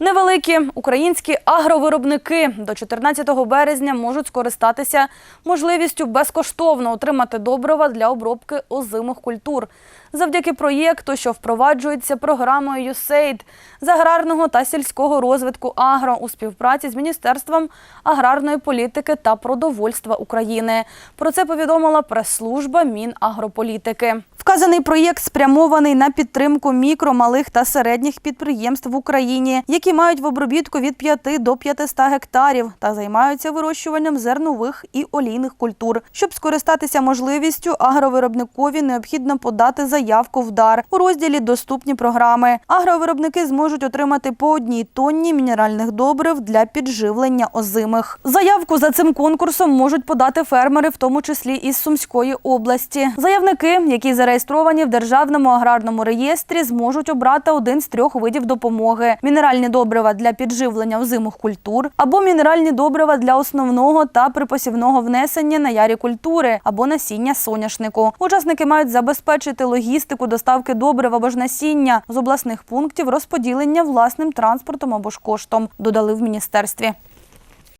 Невеликі українські агровиробники до 14 березня можуть скористатися можливістю безкоштовно отримати добрива для обробки озимих культур. Завдяки проєкту, що впроваджується програмою USAID з аграрного та сільського розвитку агро у співпраці з Міністерством аграрної політики та продовольства України. Про це повідомила прес-служба Мінагрополітики. Вказаний проєкт спрямований на підтримку мікро, малих та середніх підприємств в Україні, які мають в обробітку від 5 до 500 гектарів та займаються вирощуванням зернових і олійних культур. Щоб скористатися можливістю, агровиробникові необхідно подати заявку в дар у розділі Доступні програми. Агровиробники зможуть отримати по одній тонні мінеральних добрив для підживлення озимих. Заявку за цим конкурсом можуть подати фермери, в тому числі із Сумської області. Заявники, які зареєстровані в державному аграрному реєстрі, зможуть обрати один з трьох видів допомоги: мінеральні добрива для підживлення озимих культур, або мінеральні добрива для основного та припосівного внесення на ярі культури або насіння соняшнику. Учасники мають забезпечити логістику доставки добрив або ж насіння з обласних пунктів розподілення власним транспортом або ж коштом. Додали в міністерстві.